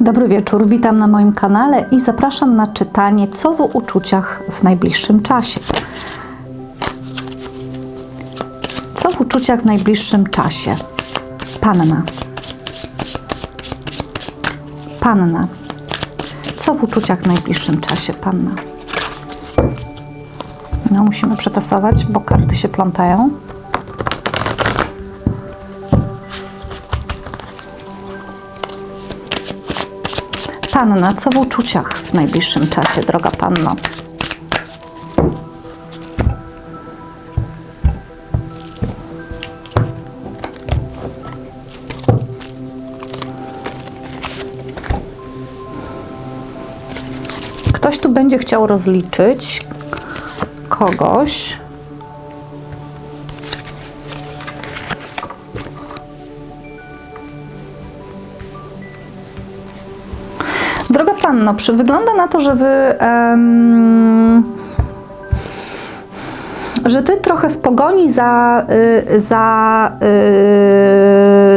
Dobry wieczór, witam na moim kanale i zapraszam na czytanie Co w uczuciach w najbliższym czasie. Co w uczuciach w najbliższym czasie? Panna. Panna. Co w uczuciach w najbliższym czasie? Panna. No, musimy przetasować, bo karty się plątają. Panna, co w uczuciach w najbliższym czasie, droga panno? Ktoś tu będzie chciał rozliczyć kogoś. Przy, wygląda na to, że wy. em, że ty trochę w pogoni za, y, za,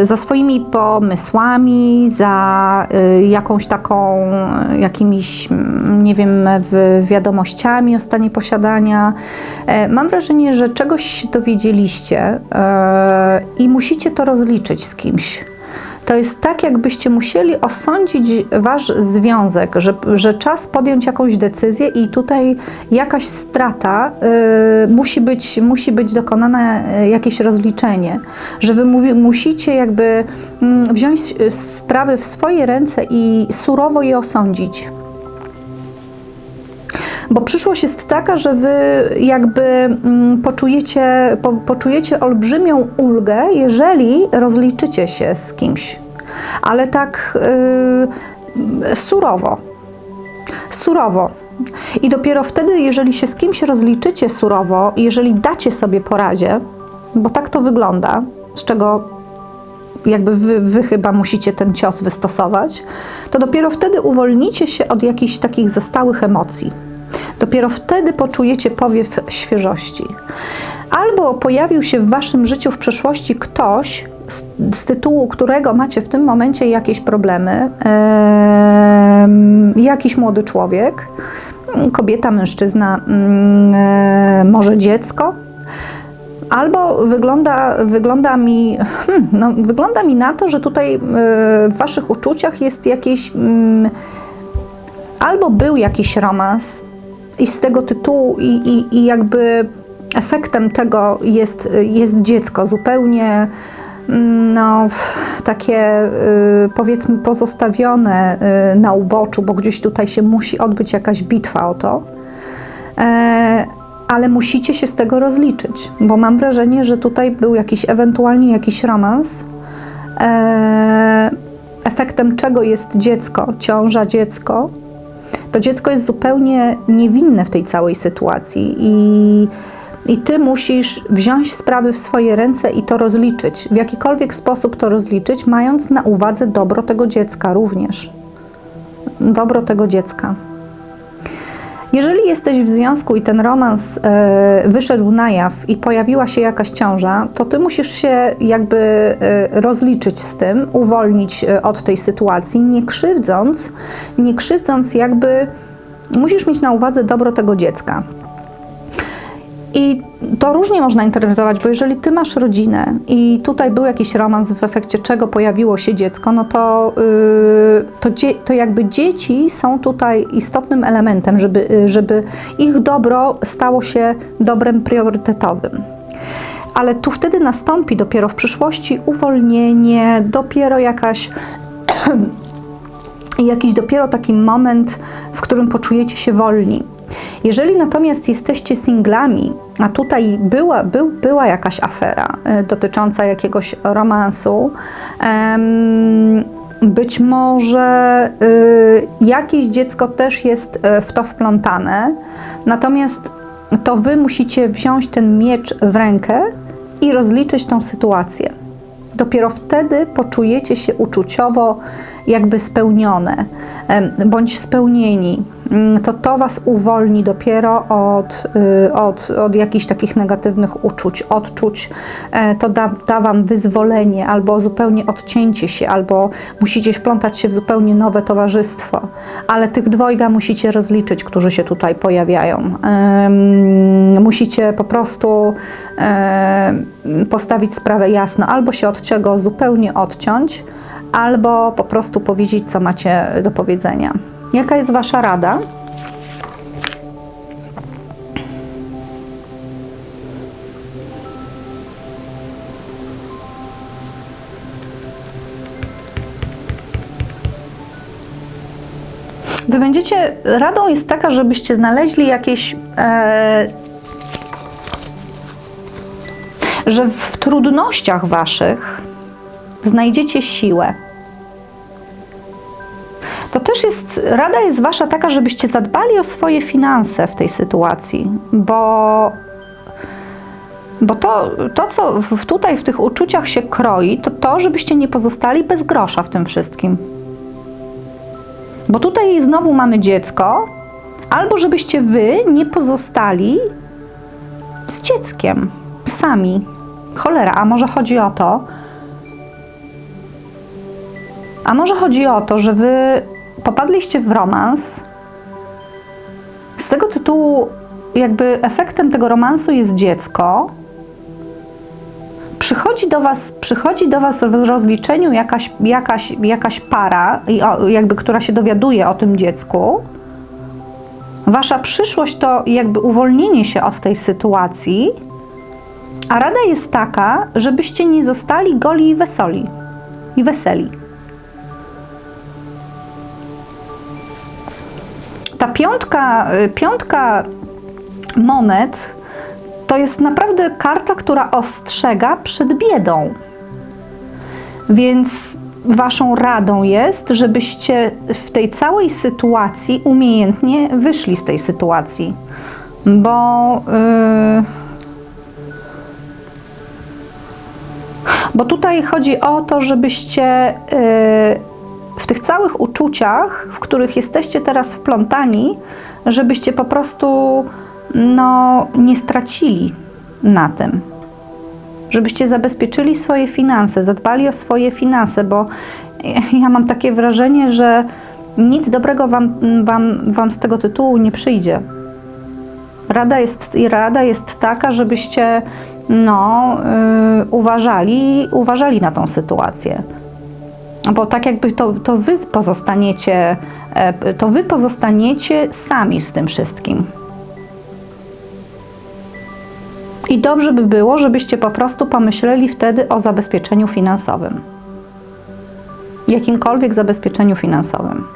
y, za swoimi pomysłami, za y, jakąś taką, y, jakimiś, nie wiem, wiadomościami o stanie posiadania. E, Mam wrażenie, że czegoś się dowiedzieliście e, i musicie to rozliczyć z kimś. To jest tak, jakbyście musieli osądzić wasz związek, że, że czas podjąć jakąś decyzję i tutaj jakaś strata y, musi, być, musi być dokonane y, jakieś rozliczenie, że wy mówi, musicie jakby mm, wziąć y, sprawy w swoje ręce i surowo je osądzić. Bo przyszłość jest taka, że wy jakby mm, poczujecie, po, poczujecie olbrzymią ulgę, jeżeli rozliczycie się z kimś. Ale tak yy, surowo. Surowo. I dopiero wtedy, jeżeli się z kimś rozliczycie surowo, jeżeli dacie sobie porazie, bo tak to wygląda, z czego jakby wy, wy chyba musicie ten cios wystosować, to dopiero wtedy uwolnicie się od jakichś takich zastałych emocji. Dopiero wtedy poczujecie powiew świeżości. Albo pojawił się w waszym życiu w przeszłości ktoś, z, z tytułu którego macie w tym momencie jakieś problemy, em, jakiś młody człowiek, kobieta, mężczyzna, mm, e, może dziecko, Albo wygląda, wygląda, mi, hmm, no, wygląda mi na to, że tutaj y, w Waszych uczuciach jest jakieś. mm, albo był jakiś romans i z tego tytułu, i, i, i jakby efektem tego jest, jest dziecko zupełnie. mm, No, takie y, powiedzmy pozostawione y, na uboczu, bo gdzieś tutaj się musi odbyć jakaś bitwa o to. E, ale musicie się z tego rozliczyć, bo mam wrażenie, że tutaj był jakiś ewentualnie jakiś romans, e, efektem czego jest dziecko, ciąża dziecko. To dziecko jest zupełnie niewinne w tej całej sytuacji i, i ty musisz wziąć sprawy w swoje ręce i to rozliczyć. W jakikolwiek sposób to rozliczyć, mając na uwadze dobro tego dziecka również. Dobro tego dziecka. Jeżeli jesteś w związku i ten romans e, wyszedł na jaw i pojawiła się jakaś ciąża, to ty musisz się jakby e, rozliczyć z tym, uwolnić e, od tej sytuacji, nie krzywdząc, nie krzywdząc jakby musisz mieć na uwadze dobro tego dziecka. I to różnie można interpretować, bo jeżeli ty masz rodzinę i tutaj był jakiś romans, w efekcie czego pojawiło się dziecko, no to, yy, to, dzie- to jakby dzieci są tutaj istotnym elementem, żeby, yy, żeby ich dobro stało się dobrem priorytetowym. Ale tu wtedy nastąpi dopiero w przyszłości uwolnienie, dopiero jakaś jakiś dopiero taki moment, w którym poczujecie się wolni. Jeżeli natomiast jesteście singlami, a tutaj była, był, była jakaś afera y, dotycząca jakiegoś romansu, być może y, jakieś dziecko też jest y, w to wplątane, natomiast to wy musicie wziąć ten miecz w rękę i rozliczyć tą sytuację. Dopiero wtedy poczujecie się uczuciowo jakby spełnione bądź spełnieni. mm, to to Was uwolni dopiero od, y, od, od jakichś takich negatywnych uczuć, odczuć. E, To da, da Wam wyzwolenie albo zupełnie odcięcie się, albo musicie wplątać się w zupełnie nowe towarzystwo. Ale tych dwojga musicie rozliczyć, którzy się tutaj pojawiają. Musicie po prostu em, postawić sprawę jasno, albo się od czego zupełnie odciąć, albo po prostu powiedzieć, co macie do powiedzenia. Jaka jest Wasza rada? Wy będziecie, radą jest taka, żebyście znaleźli jakieś, e, że w trudnościach waszych znajdziecie siłę. To też jest, rada jest wasza taka, żebyście zadbali o swoje finanse w tej sytuacji, bo, bo to, to, co w- tutaj w tych uczuciach się kroi, to to, żebyście nie pozostali bez grosza w tym wszystkim. Bo tutaj znowu mamy dziecko, albo żebyście wy nie pozostali z dzieckiem, sami. Cholera, a może chodzi o to, a może chodzi o to, że wy popadliście w romans. Z tego tytułu, jakby efektem tego romansu jest dziecko. Przychodzi do was, przychodzi do was w rozliczeniu jakaś, jakaś, jakaś para, jakby, która się dowiaduje o tym dziecku. Wasza przyszłość to jakby uwolnienie się od tej sytuacji, a rada jest taka, żebyście nie zostali goli i weseli. I weseli. Ta piątka, y, piątka monet to jest naprawdę karta, która ostrzega przed biedą. Więc waszą radą jest, żebyście w tej całej sytuacji umiejętnie wyszli z tej sytuacji. Bo. Yy, bo tutaj chodzi o to, żebyście. Yy, w tych całych uczuciach, w których jesteście teraz wplątani, żebyście po prostu no, nie stracili na tym. Żebyście zabezpieczyli swoje finanse, zadbali o swoje finanse, bo ja mam takie wrażenie, że nic dobrego wam, wam, wam z tego tytułu nie przyjdzie. Rada jest, rada jest taka, żebyście no, yy, uważali, uważali na tą sytuację. Bo tak jakby to, to wy pozostaniecie, e, to wy pozostaniecie sami z tym wszystkim. I dobrze by było, żebyście po prostu pomyśleli wtedy o zabezpieczeniu finansowym. Jakimkolwiek zabezpieczeniu finansowym.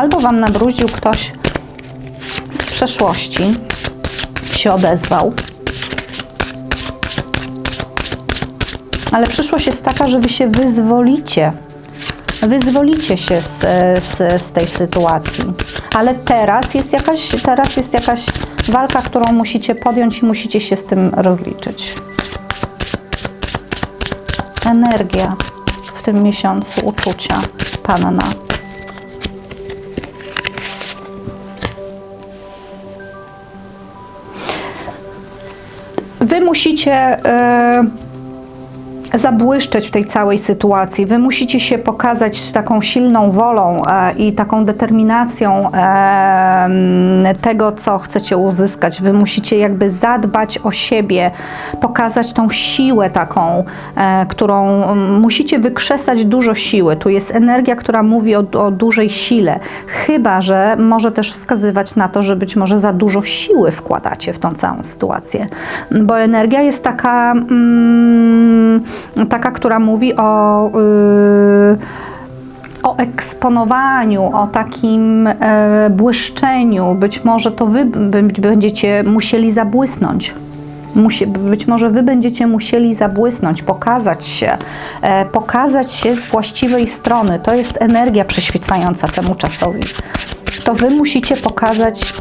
Albo wam nabrudził ktoś z przeszłości, się odezwał. Ale przyszłość jest taka, że wy się wyzwolicie. Wyzwolicie się z, z, z tej sytuacji. Ale teraz jest, jakaś, teraz jest jakaś walka, którą musicie podjąć i musicie się z tym rozliczyć. Energia w tym miesiącu uczucia Panna. Wy musicie e, zabłyszczeć w tej całej sytuacji. Wy musicie się pokazać z taką silną wolą e, i taką determinacją e, tego, co chcecie uzyskać. Wy musicie jakby zadbać o siebie, pokazać tą siłę taką, e, którą musicie wykrzesać dużo siły. Tu jest energia, która mówi o, o dużej sile. Chyba, że może też wskazywać na to, że być może za dużo siły wkładacie w tą całą sytuację. Bo energia jest taka, mm, taka która mówi o. Yy, o eksponowaniu, o takim e, błyszczeniu. Być może to wy będziecie musieli zabłysnąć. Musi, być może wy będziecie musieli zabłysnąć, pokazać się, e, pokazać się z właściwej strony. To jest energia przyświecająca temu czasowi. To wy musicie pokazać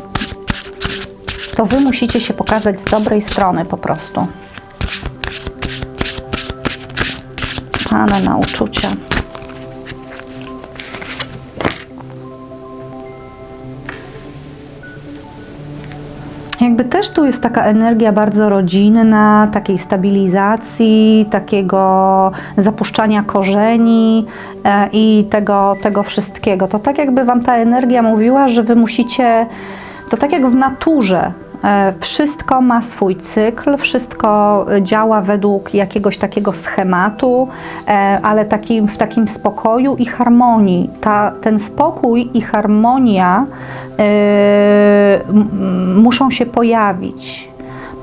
to wy musicie się pokazać z dobrej strony po prostu. Ale na uczucia. Jakby też tu jest taka energia bardzo rodzinna, takiej stabilizacji, takiego zapuszczania korzeni e, i tego, tego wszystkiego. To tak jakby Wam ta energia mówiła, że Wy musicie, to tak jak w naturze, wszystko ma swój cykl, wszystko działa według jakiegoś takiego schematu, e, ale takim, w takim spokoju i harmonii. Ta, ten spokój i harmonia e, muszą się pojawić.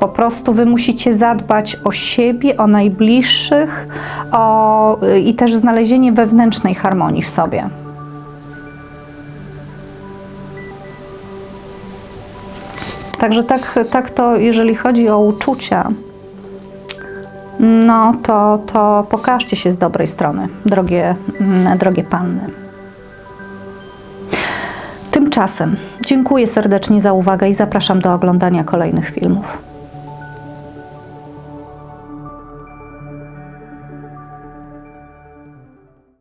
Po prostu wy musicie zadbać o siebie, o najbliższych o, i też znalezienie wewnętrznej harmonii w sobie. Także tak, tak to, jeżeli chodzi o uczucia, no to, to pokażcie się z dobrej strony, drogie, mm, drogie panny. Tymczasem dziękuję serdecznie za uwagę i zapraszam do oglądania kolejnych filmów.